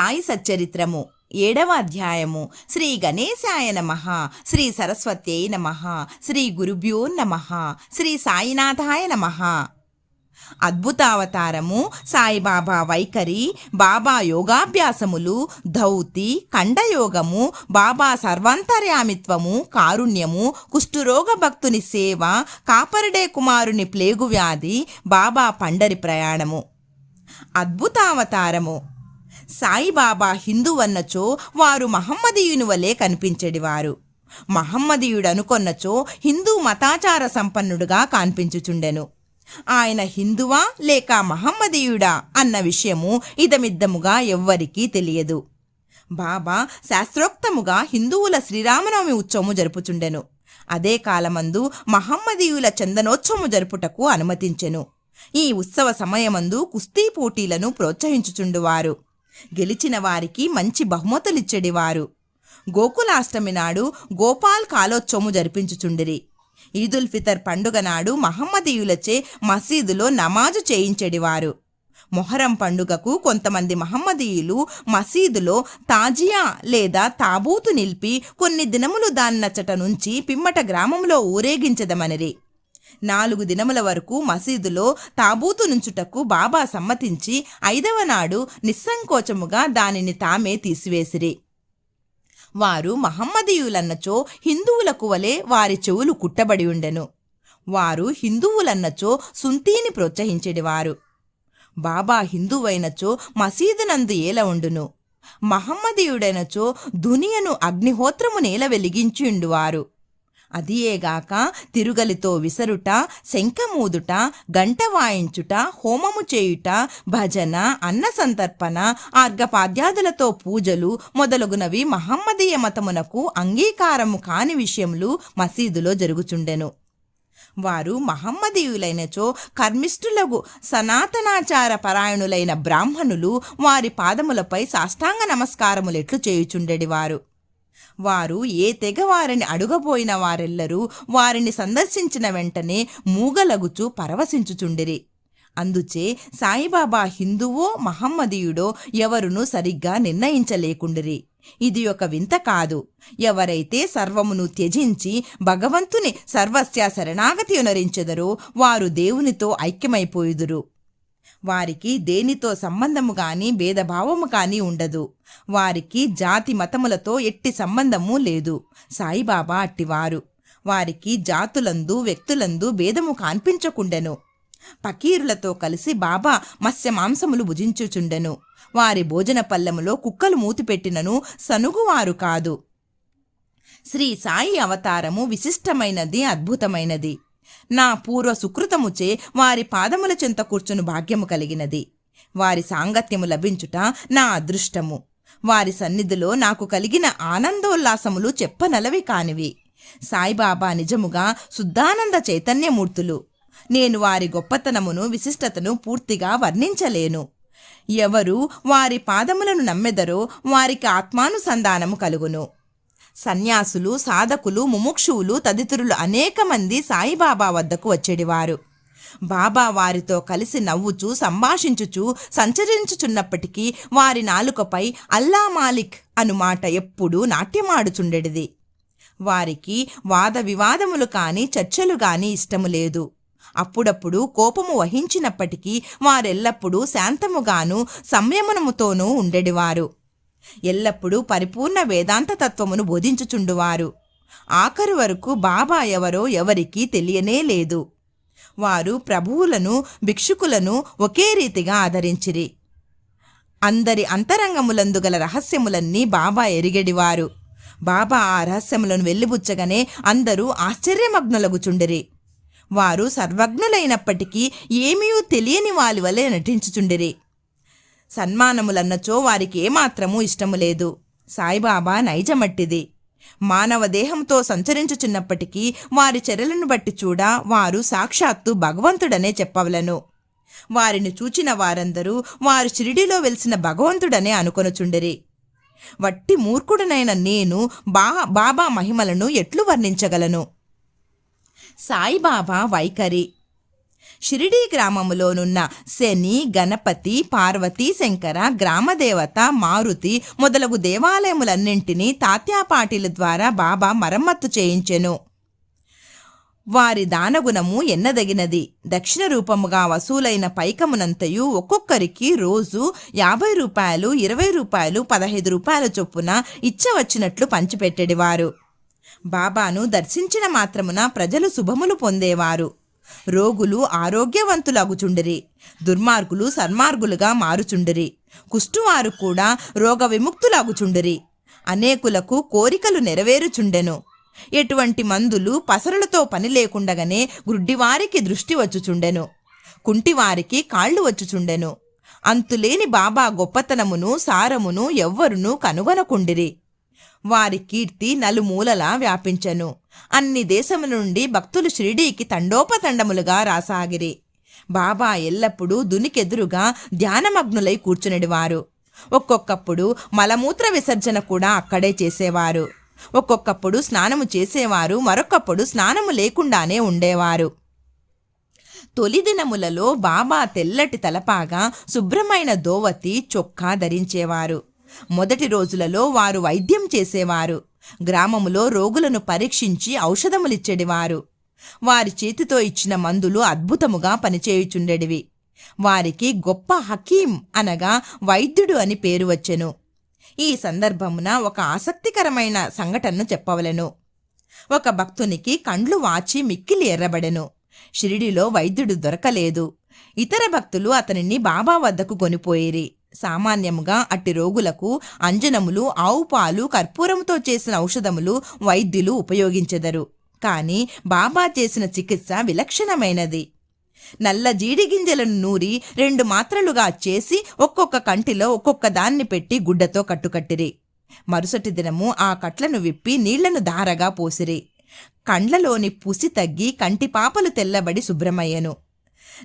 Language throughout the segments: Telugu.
సాయి సచ్చరిత్రము. ఏడవ అధ్యాయము. శ్రీ గణేశాయ నమ. శ్రీ సరస్వత్యై నమ. శ్రీ గురుభ్యో నమ. శ్రీ సాయినాథాయ నమ. అద్భుతావతారము. సాయిబాబా వైఖరి. బాబా యోగాభ్యాసములు. ధౌతి. ఖండయోగము. బాబా సర్వాంతర్యామిత్వము. కారుణ్యము. కుష్ఠురోగ భక్తుని సేవ. కాపరడే కుమారుని ప్లేగు వ్యాధి. బాబా పండరి ప్రయాణము. అద్భుతావతారము. సాయిబాబా హిందువన్నచో వారు మహమ్మదీయుని వలె కనిపించెడివారు. మహమ్మదీయుడనుకొన్నచో హిందూ మతాచార సంపన్నుడుగా కాన్పించుచుండెను. ఆయన హిందువా లేక మహమ్మదీయుడా అన్న విషయము ఇదమిద్దముగా ఎవ్వరికీ తెలియదు. బాబా శాస్త్రోక్తముగా హిందువుల శ్రీరామనవమి ఉత్సవము జరుపుచుండెను. అదే కాలమందు మహమ్మదీయుల చందనోత్సవము జరుపుటకు అనుమతించెను. ఈ ఉత్సవ సమయమందు కుస్తీ పోటీలను ప్రోత్సహించుచుండువారు. గెలిచిన వారికి మంచి బహుమతులిచ్చెడివారు. గోకులాష్టమి నాడు గోపాల్ కాలోత్సవము జరిపించుచుండిరి. ఈదుల్ ఫితర్ పండుగ నాడు మహమ్మదీయులచే మసీదులో నమాజు చేయించెడివారు. మొహరం పండుగకు కొంతమంది మహమ్మదీయులు మసీదులో తాజియా లేదా తాబూతు నిలిపి కొన్ని దినములు దాన్నచ్చట నుంచి పిమ్మట గ్రామంలో ఊరేగించదమనిరి. నాలుగు దినముల వరకు మసీదులో తాబూతు నుంచుటకు బాబా సమ్మతించి ఐదవ నాడు నిస్సంకోచముగా దానిని తామే తీసివేసిరి. వారు మహమ్మదీయులన్నచో హిందువులకు వలె వారి చెవులు కుట్టబడి ఉండెను. వారు హిందువులన్నచో సుంతీని ప్రోత్సహించేడివారు. బాబా హిందువైనచో మసీదునందు ఏల ఉండును. మహమ్మదీయుడైనచో దునియను అగ్నిహోత్రము నేల వెలిగించిండువారు అదియేగాక తిరుగలితో విసరుట శంఖమూదుట గంట వాయించుట హోమము చేయుట భజన అన్న సంతర్పణ ఆర్ఘపాద్యాదులతో పూజలు మొదలగునవి మహమ్మదీయ మతమునకు అంగీకారము కాని విషయములు మసీదులో జరుగుచుండెను. వారు మహమ్మదీయులైనచో కర్మిష్ఠులకు సనాతనాచార పరాయణులైన బ్రాహ్మణులు వారి పాదములపై సాష్టాంగ నమస్కారములెట్లు చేయుచుండెడివారు. వారు ఏ తెగ వారిని అడుగబోయిన వారెల్లరూ వారిని సందర్శించిన వెంటనే మూగలగుచు పరవశించుచుండిరి. అందుచే సాయిబాబా హిందువో మహమ్మదీయుడో ఎవరునూ సరిగ్గా నిర్ణయించలేకుండిరి. ఇది ఒక వింత కాదు. ఎవరైతే సర్వమును త్యజించి భగవంతుని సర్వస్య శరణాగతి ఉనరించెదరో వారు దేవునితో ఐక్యమైపోయుదురు. వారికి దేనితో సంబంధము గాని భేదభావము కాని ఉండదు. వారికి జాతి మతములతో ఎట్టి సంబంధము లేదు. సాయిబాబా అట్టివారు. వారికి జాతులందు వ్యక్తులందు భేదము కాన్పించకుండెను. పకీరులతో కలిసి బాబా మత్స్య మాంసములు భుజించుచుండెను. వారి భోజన పల్లెములో కుక్కలు మూతిపెట్టినను సనుగువారు కాదు. శ్రీ సాయి అవతారము విశిష్టమైనది అద్భుతమైనది. నా పూర్వ సుకృతముచే వారి పాదముల చెంత కూర్చుని భాగ్యము కలిగినది. వారి సాంగత్యము లభించుట నా అదృష్టము. వారి సన్నిధిలో నాకు కలిగిన ఆనందోల్లాసములు చెప్పనలవి కానివి. సాయిబాబా నిజముగా శుద్ధానంద చైతన్యమూర్తులు. నేను వారి గొప్పతనమును విశిష్టతను పూర్తిగా వర్ణించలేను. ఎవరు వారి పాదములను నమ్మెదరో వారికి ఆత్మానుసంధానము కలుగును. సన్యాసులు సాధకులు ముముక్షువులు తదితరులు అనేక మంది సాయిబాబా వద్దకు వచ్చేడివారు. బాబా వారితో కలిసి నవ్వుచూ సంభాషించుచూ సంచరించుచున్నప్పటికీ వారి నాలుకపై అల్లా మాలిక్ అను మాట ఎప్పుడూ నాట్యమాడుచుండెడిది. వారికి వాద వివాదములు కానీ చర్చలు గాని ఇష్టము లేదు. అప్పుడప్పుడు కోపము వహించినప్పటికీ వారెల్లప్పుడూ శాంతముగాను సంయమనముతోనూ ఉండెడివారు. ఎల్లప్పుడూ పరిపూర్ణ వేదాంత తత్వమును బోధించుచుండువారు. ఆఖరు వరకు బాబా ఎవరో ఎవరికీ తెలియనే లేదు. వారు ప్రభువులను భిక్షుకులను ఒకే రీతిగా ఆదరించిరి. అందరి అంతరంగములందు గల రహస్యములన్నీ బాబా ఎరిగెడివారు. బాబా ఆ రహస్యములను వెళ్ళిబుచ్చగానే అందరూ ఆశ్చర్యమగ్నులగుచుండిరి. వారు సర్వజ్ఞులైనప్పటికీ ఏమీ తెలియని వారి వలె నటించుచుండిరి. సన్మానములన్నచో వారికి ఏమాత్రమూ ఇష్టము లేదు సాయిబాబా నైజమట్టిది. మానవ దేహంతో సంచరించుచున్నప్పటికీ వారి చర్యలను బట్టి చూడ వారు సాక్షాత్తు భగవంతుడనే చెప్పవలను. వారిని చూచిన వారందరూ వారు షిరిడిలో వెలిసిన భగవంతుడనే అనుకొనుచుండిరి. వట్టి మూర్ఖుడనైన నేను బా బాబా మహిమలను ఎట్లు వర్ణించగలను? సాయిబాబా వైఖరి. షిరిడీ గ్రామములోనున్న శని గణపతి పార్వతి శంకర గ్రామదేవత మారుతి మొదలగు దేవాలయములన్నింటినీ తాత్యాపాటిల ద్వారా బాబా మరమ్మత్తు చేయించెను. వారి దానగుణము ఎన్నదగినది. దక్షిణ రూపముగా వసూలైన పైకమునంతయు ఒక్కొక్కరికి రోజు యాభై రూపాయలు ఇరవై రూపాయలు పదహైదు రూపాయల చొప్పున ఇచ్చవచ్చినట్లు పంచిపెట్టెడివారు. బాబాను దర్శించిన మాత్రమున ప్రజలు శుభములు పొందేవారు. రోగులు ఆరోగ్యవంతులగుచుండిరి. దుర్మార్గులు సన్మార్గులుగా మారుచుండిరి. కుష్టువారు కూడా రోగ విముక్తులగుచుండిరి అనేకులకు కోరికలు నెరవేరుచుండెను. ఎటువంటి మందులు పసరులతో పని లేకుండగానే గుడ్డివారికి దృష్టి వచ్చుచుండెను. కుంటివారికి కాళ్ళు వచ్చుచుండెను. అంతులేని బాబా గొప్పతనమును సారమును ఎవ్వరునూ కనుగొనకుండిరి. వారి కీర్తి నలుమూలలా వ్యాపించెను. అన్ని దేశముల నుండి భక్తులు షిరిడీకి తండోపతండములుగా రాసాగిరి. బాబా ఎల్లప్పుడూ దునికెదురుగా ధ్యానమగ్నులై కూర్చునేవారు ఒక్కొక్కప్పుడు మలమూత్ర విసర్జన కూడా అక్కడే చేసేవారు. ఒక్కొక్కప్పుడు స్నానము చేసేవారు మరొకప్పుడు స్నానము లేకుండానే ఉండేవారు. తొలి దినములలో బాబా తెల్లటి తలపాగా శుభ్రమైన దోవతి చొక్కా ధరించేవారు. మొదటి రోజులలో వారు వైద్యం చేసేవారు. గ్రామములో రోగులను పరీక్షించి ఔషధములిచ్చేడివారు. వారి చేతితో ఇచ్చిన మందులు అద్భుతముగా పనిచేయుచుండెడివి. వారికి గొప్ప హకీం అనగా వైద్యుడు అని పేరు వచ్చెను. ఈ సందర్భమున ఒక ఆసక్తికరమైన సంఘటనను చెప్పవలెను. ఒక భక్తునికి కండ్లు వాచి మిక్కిలి ఎర్రబడెను. షిరిడిలో వైద్యుడు దొరకలేదు. ఇతర భక్తులు అతనిని బాబా వద్దకు కొనిపోయిరి. సామాన్యముగా అట్టి రోగులకు అంజనములు ఆవు పాలు కర్పూరముతో చేసిన ఔషధములు వైద్యులు ఉపయోగించెదరు. కాని బాబా చేసిన చికిత్స విలక్షణమైనది. నల్ల జీడి గింజలను నూరి రెండు మాత్రలుగా చేసి ఒక్కొక్క కంటిలో ఒక్కొక్క దాన్ని పెట్టి గుడ్డతో కట్టుకట్టిరి. మరుసటి దినము ఆ కట్లను విప్పి నీళ్ళను ధారగా పోసిరి. కండ్లలోని పుసి తగ్గి కంటి పాపలు తెల్లబడి శుభ్రమయ్యను.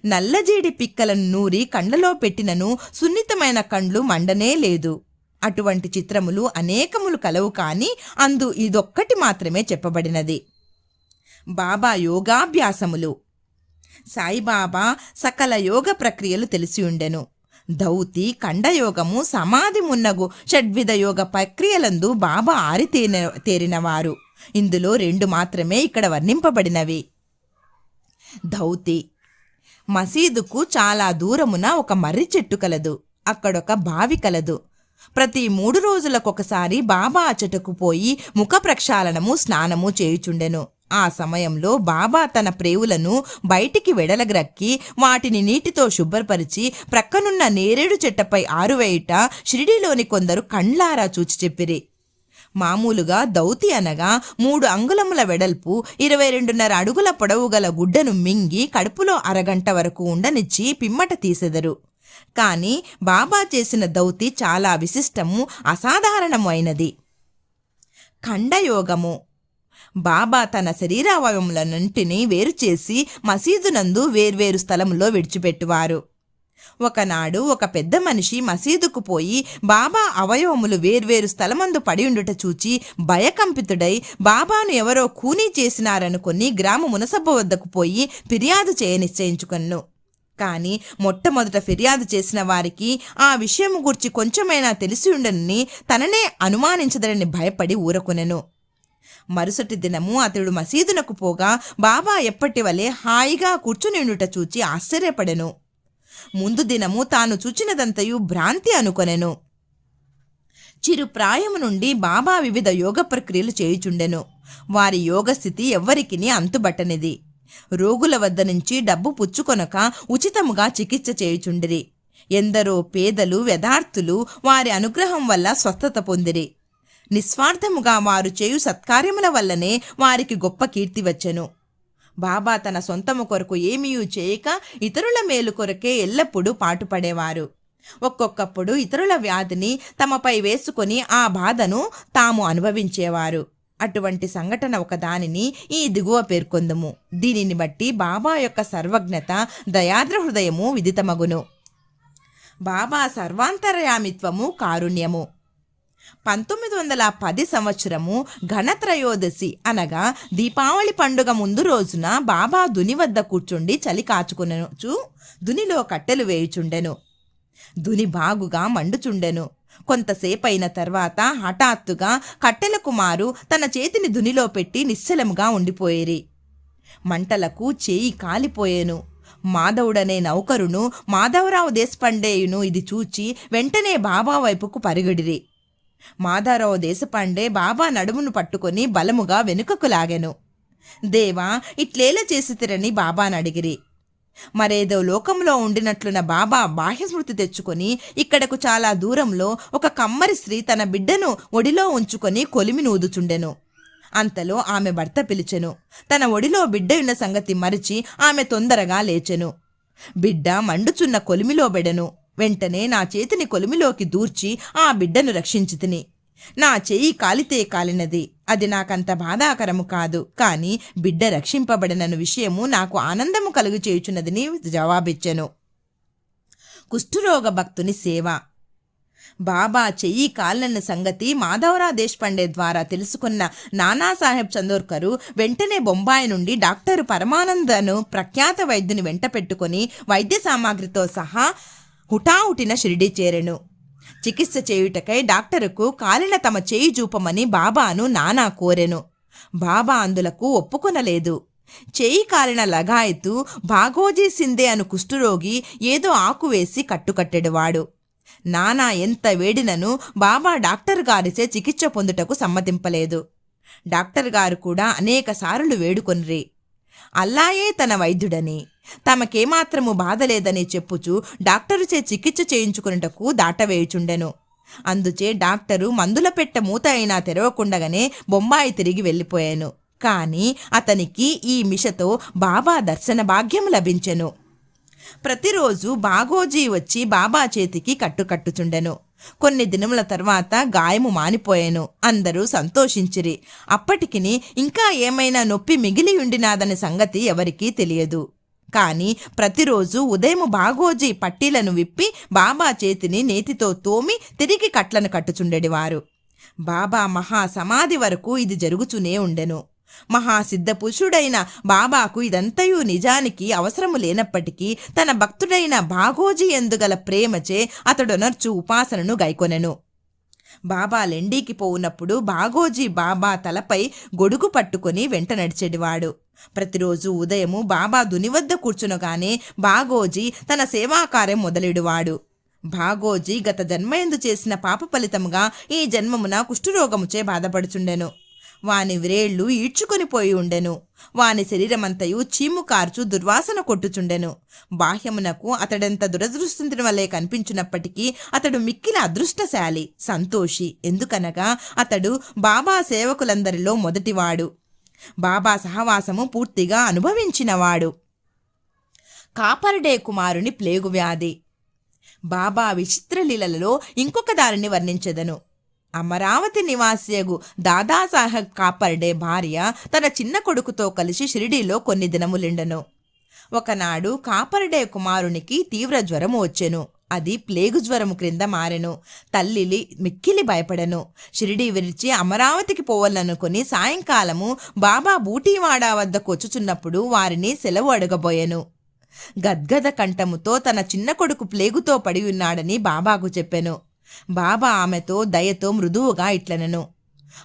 నల్లజీడి పిక్కలను నూరి కండ్లలో పెట్టినను సున్నితమైన కండ్లు మండనే లేదు. అటువంటి చిత్రములు అనేకములు కలవు కానీ అందు ఇదొక్కటి మాత్రమే చెప్పబడినది. బాబా యోగాభ్యాసములు. సాయిబాబా సకల యోగ ప్రక్రియలు తెలిసి ఉండెను. దౌతి కండయోగము సమాధి మున్నగు షడ్విధ యోగ ప్రక్రియలందు బాబా ఆరితేన తేరినవారు. ఇందులో రెండు మాత్రమే ఇక్కడ వర్ణింపబడినవి. ధౌతి మసీదుకు చాలా దూరమున ఒక మర్రి చెట్టు కలదు. అక్కడొక బావి కలదు. ప్రతి మూడు రోజులకొకసారి బాబా అచటకు పోయి ముఖ ప్రక్షాళనము స్నానము చేయుచుండెను. ఆ సమయంలో బాబా తన ప్రేవులను బయటికి వెడలగ్రక్కి వాటిని నీటితో శుభ్రపరిచి ప్రక్కనున్న నేరేడు చెట్టపై ఆరువేయుట షిరిడీలోని కొందరు కండ్లారా చూచి చెప్పిరి మామూలుగా దౌతి అనగా మూడు అంగుళముల వెడల్పు ఇరవై రెండున్నర అడుగుల పొడవు గల గుడ్డను మింగి కడుపులో అరగంట వరకు ఉండనిచ్చి పిమ్మట తీసెదరు. కాని బాబా చేసిన దౌతి చాలా విశిష్టము అసాధారణము అయినది. ఖండయోగము. బాబా తన శరీరావయములన్నింటినీ వేరుచేసి మసీదునందు వేర్వేరు స్థలములో విడిచిపెట్టువారు. ఒకనాడు ఒక పెద్ద మనిషి మసీదుకు పోయి బాబా అవయవములు వేర్వేరు స్థలమందు పడి ఉండుట చూచి భయకంపితుడై బాబాను ఎవరో కూనీ చేసినారనుకొని గ్రామ మునసబ్బ వద్దకు పోయి ఫిర్యాదు చేయ నిశ్చయించుకొన్ను. కానీ మొట్టమొదట ఫిర్యాదు చేసిన వారికి ఆ విషయం గురించి కొంచెమైనా తెలిసి ఉండనని తననే అనుమానించదరని భయపడి ఊరకొనెను. మరుసటి దినము అతడు మసీదునకు పోగా బాబా ఎప్పటి వలె హాయిగా కూర్చుని ఉండుట చూచి ఆశ్చర్యపడెను. ముందు దినము తాను చూచినదంతయు భ్రాంతి అనుకొనెను. చిరుప్రాయము నుండి బాబా వివిధ యోగ ప్రక్రియలు చేయుచుండెను. వారి యోగ స్థితి ఎవ్వరికిని అంతుబట్టనిది. రోగుల వద్ద నుంచి డబ్బు పుచ్చుకొనక ఉచితముగా చికిత్స చేయుచుండిరి. ఎందరో పేదలు వ్యధార్థులు వారి అనుగ్రహం వల్ల స్వస్థత పొందిరి. నిస్వార్థముగా వారు చేయు సత్కార్యముల వల్లనే వారికి గొప్ప కీర్తి వచ్చెను. బాబా తన సొంతము కొరకు ఏమీ చేయక ఇతరుల మేలు కొరకే ఎల్లప్పుడూ పాటుపడేవారు. ఒక్కొక్కప్పుడు ఇతరుల వ్యాధిని తమపై వేసుకొని ఆ బాధను తాము అనుభవించేవారు. అటువంటి సంఘటన ఒకదానిని ఈ దిగువ పేర్కొందుము. దీనిని బట్టి బాబా యొక్క సర్వజ్ఞత దయాద్ర హృదయము విదితమగును. బాబా సర్వాంతర్యామిత్వము కారుణ్యము. పంతొమ్మిది వందల పది సంవత్సరము ఘనత్రయోదశి అనగా దీపావళి పండుగ ముందు రోజున బాబా దుని వద్ద కూర్చుండి చలి కాచుకునచు దునిలో కట్టెలు వేయుచుండెను. దుని బాగుగా మండుచుండెను. కొంతసేపైన తర్వాత హఠాత్తుగా కట్టెల కుమారు తన చేతిని దునిలో పెట్టి నిశ్చలముగా ఉండిపోయేరి. మంటలకు చేయి కాలిపోయేను. మాధవుడనే నౌకరును మాధవరావు దేశపాండేయును ఇది చూచి వెంటనే బాబా వైపుకు పరిగెడిరి. మాధారావు దేశపాండే బాబా నడుమును పట్టుకొని బలముగా వెనుకకు లాగెను. దేవా ఇట్లేలా చేసితిరని బాబాను అడిగిరి. మరేదో లోకంలో ఉండినట్లున్న బాబా బాహ్యస్మృతి తెచ్చుకొని ఇక్కడకు చాలా దూరంలో ఒక కమ్మరి స్త్రీ తన బిడ్డను ఒడిలో ఉంచుకొని కొలిమి నూదుచుండెను అంతలో ఆమె భర్త పిలిచెను. తన ఒడిలో బిడ్డ ఉన్న సంగతి మరిచి ఆమె తొందరగా లేచెను. బిడ్డ మండుచున్న కొలిమిలో బెడెను. వెంటనే నా చేతిని కొలిమిలోకి దూర్చి ఆ బిడ్డను రక్షించి తిని. నా చెయ్యి కాలితే కాలినది. అది నాకంత బాధాకరము కాదు. కాని బిడ్డ రక్షింపబడినను విషయము నాకు ఆనందము కలుగు చేయుచున్నదని జవాబిచ్చెను. కుష్ఠరోగ భక్తుని సేవ. బాబా చెయ్యి కాలన సంగతి మాధవరా దేశపాండే ద్వారా తెలుసుకున్న నానాసాహెబ్ చందోర్కరు వెంటనే బొంబాయి నుండి డాక్టర్ పరమానందను ప్రఖ్యాత వైద్యుని వెంట పెట్టుకుని వైద్య సామాగ్రితో సహా హుటాహుటిన షిరిడి చేరెను. చికిత్స చేయుటకై డాక్టరుకు కాలిన తమ చేయి చూపమని బాబాను నానా కోరెను. బాబా అందులకు ఒప్పుకొనలేదు. చేయి కాలిన లగాయతు భాగోజీ సిందే అను కుష్ఠురోగి ఏదో ఆకు వేసి కట్టుకట్టెడువాడు. నానా ఎంత వేడినను బాబా డాక్టర్ గారిచే చికిత్స పొందుటకు సమ్మతింపలేదు. డాక్టర్ గారు కూడా అనేక సార్లు వేడుకొనిరి. అల్లాయే తన వైద్యుడని. తమకేమాత్రము బాధలేదని చెప్పుచు డాక్టరుచే చికిత్స చేయించుకున్నటకు దాటవేయుచుండెను. అందుచే డాక్టరు మందుల పెట్టె మూత అయినా తెరవకుండగానే బొంబాయి తిరిగి వెళ్ళిపోయాను. కానీ అతనికి ఈ మిషతో బాబా దర్శన భాగ్యం లభించెను. ప్రతిరోజు బాగోజీ వచ్చి బాబా చేతికి కట్టుకట్టుచుండెను. కొన్ని దినముల తర్వాత గాయము మానిపోయాను. అందరూ సంతోషించిరి. అప్పటికిని ఇంకా ఏమైనా నొప్పి మిగిలి ఉండినాదనే సంగతి ఎవరికీ తెలియదు. కానీ ప్రతిరోజు ఉదయం బాగోజీ పట్టీలను విప్పి బాబా చేతిని నేతితో తోమి తిరిగి కట్లను కట్టుచుండెడివారు. బాబా మహా సమాధి వరకు ఇది జరుగుతూనే ఉండెను. మహాసిద్ధపురుషుడైన బాబాకు ఇదంతయు నిజానికి అవసరము లేనప్పటికీ తన భక్తుడైన బాగోజీ ఎందుగల ప్రేమచే అతడొనర్చు ఉపాసనను గైకొనెను. బాబా లెండీకి పోవునప్పుడు బాగోజీ బాబా తలపై గొడుగు పట్టుకొని వెంట నడిచేడివాడు ప్రతిరోజు ఉదయము బాబా దుని వద్ద కూర్చునగానే బాగోజీ తన సేవాకార్యం మొదలెడువాడు. బాగోజీ గత జన్మయందు చేసిన పాప ఫలితముగా ఈ జన్మమున కుష్ఠరోగముచే బాధపడుచుండెను. వాని వ్రేళ్ళు ఈడ్చుకొని పోయి ఉండెను. వాని శరీరమంతయు చీము కార్చు దుర్వాసన కొట్టుచుండెను. బాహ్యమునకు అతడెంత దురదృష్టం వలె కనిపించినప్పటికీ అతడు మిక్కిల అదృష్టశాలి సంతోషి. ఎందుకనగా అతడు బాబా సేవకులందరిలో మొదటివాడు. బాబా సహవాసము పూర్తిగా అనుభవించినవాడు. కాపర్డే కుమారుని ప్లేగు వ్యాధి. బాబా విచిత్ర లీలలలో ఇంకొక దారిని వర్ణించెదను. అమరావతి నివాసియగు దాదాసాహెబ్ కాపర్డే భార్య తన చిన్న కొడుకుతో కలిసి షిరిడీలో కొన్ని దినములిండెను. ఒకనాడు కాపర్డే కుమారునికి తీవ్ర జ్వరము వచ్చెను. అది ప్లేగు జ్వరము క్రింద మారెను. తల్లిలి మిక్కిలి భయపడెను. షిరిడీ విరిచి అమరావతికి పోవాలనుకుని సాయంకాలము బాబా బూటీవాడ వద్ద కొచ్చుచున్నప్పుడు వారిని సెలవు అడగబోయెను. గద్గద కంఠముతో తన చిన్న కొడుకు ప్లేగుతో పడి ఉన్నాడని బాబాకు చెప్పెను. బాబా ఆమెతో దయతో మృదువుగా ఇట్లనను.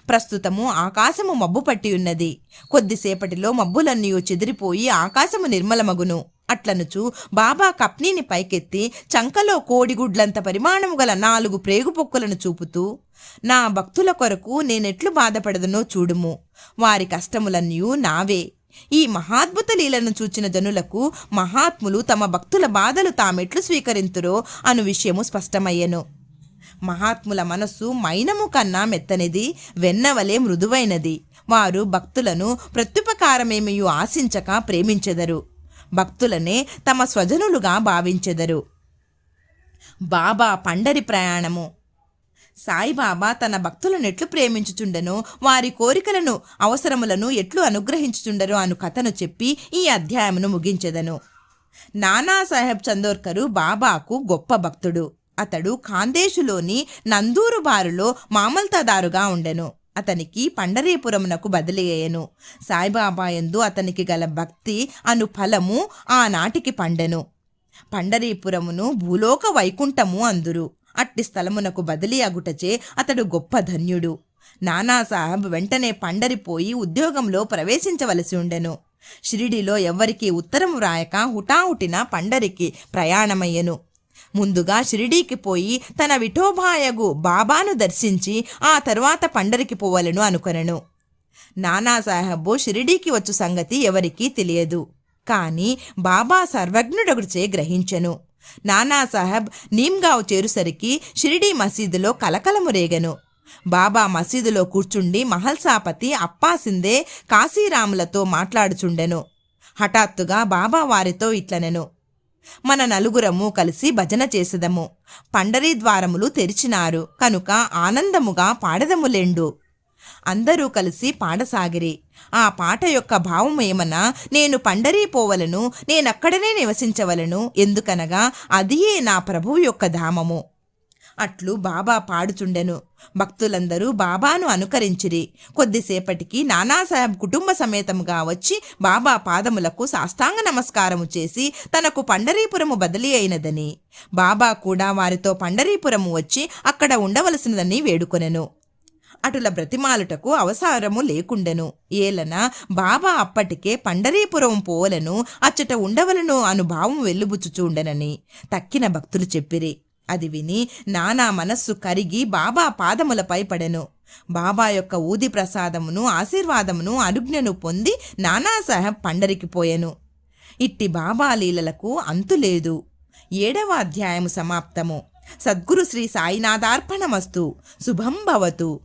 ప్రస్తుతము ఆకాశము మబ్బు పట్టి ఉన్నది కొద్దిసేపటిలో మబ్బులన్నీ చెదిరిపోయి ఆకాశము నిర్మలమగును. అట్లనుచు బాబా కప్నీని పైకెత్తి చంకలో కోడిగుడ్లంత పరిమాణము గల నాలుగు ప్రేగు పొక్కులను చూపుతూ నా భక్తుల కొరకు నేనెట్లు బాధపడదనో చూడుము. వారి కష్టములన్నీ నావే. ఈ మహాద్భుత లీలను చూచిన జనులకు మహాత్ములు తమ భక్తుల బాధలు తామెట్లు స్వీకరింతురో అను విషయము స్పష్టమయ్యెను. మహాత్ముల మనస్సు మైనము కన్నా మెత్తనిది వెన్నవలే మృదువైనది. వారు భక్తులను ప్రత్యుపకారమేమియు ఆశించక ప్రేమించెదరు. భక్తులనే తమ స్వజనులుగా భావించెదరు. బాబా పండరి ప్రయాణము. సాయిబాబా తన భక్తులను ఎట్లు ప్రేమించుచుండనో వారి కోరికలను అవసరములను ఎట్లు అనుగ్రహించుచుండరో అను కథను చెప్పి ఈ అధ్యాయమును ముగించెదను. నానాసాహెబ్ చందోర్కరు బాబాకు గొప్ప భక్తుడు. అతడు ఖాందేశులోని నందూరు బారులో మామల్తాదారుగా ఉండెను. అతనికి పండరీపురమునకు బదిలీ అయ్యెను. సాయిబాబా యందు అతనికి గల భక్తి అను ఫలము ఆనాటికి పండెను. పండరీపురమును భూలోక వైకుంఠము అందురు. అట్టి స్థలమునకు బదిలీ అగుటచే అతడు గొప్ప ధన్యుడు. నానాసాహెబ్ వెంటనే పండరిపోయి ఉద్యోగంలో ప్రవేశించవలసి ఉండెను. షిరిడిలో ఎవ్వరికీ ఉత్తరం వ్రాయక హుటాహుటిన పండరికి ప్రయాణమయ్యెను. ముందుగా షిరిడీకి పోయి తన విఠోబాయగు బాబాను దర్శించి ఆ తర్వాత పండరికి పోవలను అనుకొనెను. నానాసాహెబు షిరిడీకి వచ్చు సంగతి ఎవరికీ తెలియదు. కానీ బాబా సర్వజ్ఞుడొకటిచే గ్రహించెను. నానాసాహెబ్ నీమ్గావ్ చేరుసరికి షిరిడీ మసీదులో కలకలము రేగెను. బాబా మసీదులో కూర్చుండి మహల్సాపతి అప్పాసిందే కాశీరాములతో మాట్లాడుచుండెను. హఠాత్తుగా బాబా వారితో ఇట్లనెను. మన నలుగురము కలిసి భజన చేసెదము. పండరీ ద్వారములు తెరిచినారు. కనుక ఆనందముగా పాడదములెండు అందరూ కలిసి పాడసాగిరి. ఆ పాట యొక్క భావం ఏమన్నా నేను పండరీ పోవలను నేనక్కడనే నివసించవలను ఎందుకనగా అదియే నా ప్రభువు యొక్క ధామము. అట్లు బాబా పాడుచుండెను. భక్తులందరూ బాబాను అనుకరించిరి. కొద్దిసేపటికి నానాసాహెబ్ కుటుంబ సమేతముగా వచ్చి బాబా పాదములకు సాష్టాంగ నమస్కారము చేసి తనకు పండరీపురము బదిలీ అయినదని. బాబా కూడా వారితో పండరీపురము వచ్చి అక్కడ ఉండవలసినదని వేడుకొనెను. అటుల బ్రతిమాలుటకు అవసరము లేకుండెను. ఏలన బాబా అప్పటికే పండరీపురం పోవలను అచ్చట ఉండవలను అనుభావం వెల్లుబుచ్చుచూండెనని తక్కిన భక్తులు చెప్పిరి. అది విని నానా మనస్సు కరిగి బాబా పాదములపై పడెను. బాబా యొక్క ఊది ప్రసాదమును ఆశీర్వాదమును అనుజ్ఞను పొంది నానాసాహెబ్ పండరికి పోయెను. ఇట్టి బాబా లీలలకు అంతులేదు ఏడవ అధ్యాయము సమాప్తము. సద్గురు శ్రీ సాయినాథార్పణమస్తు. శుభం భవతు.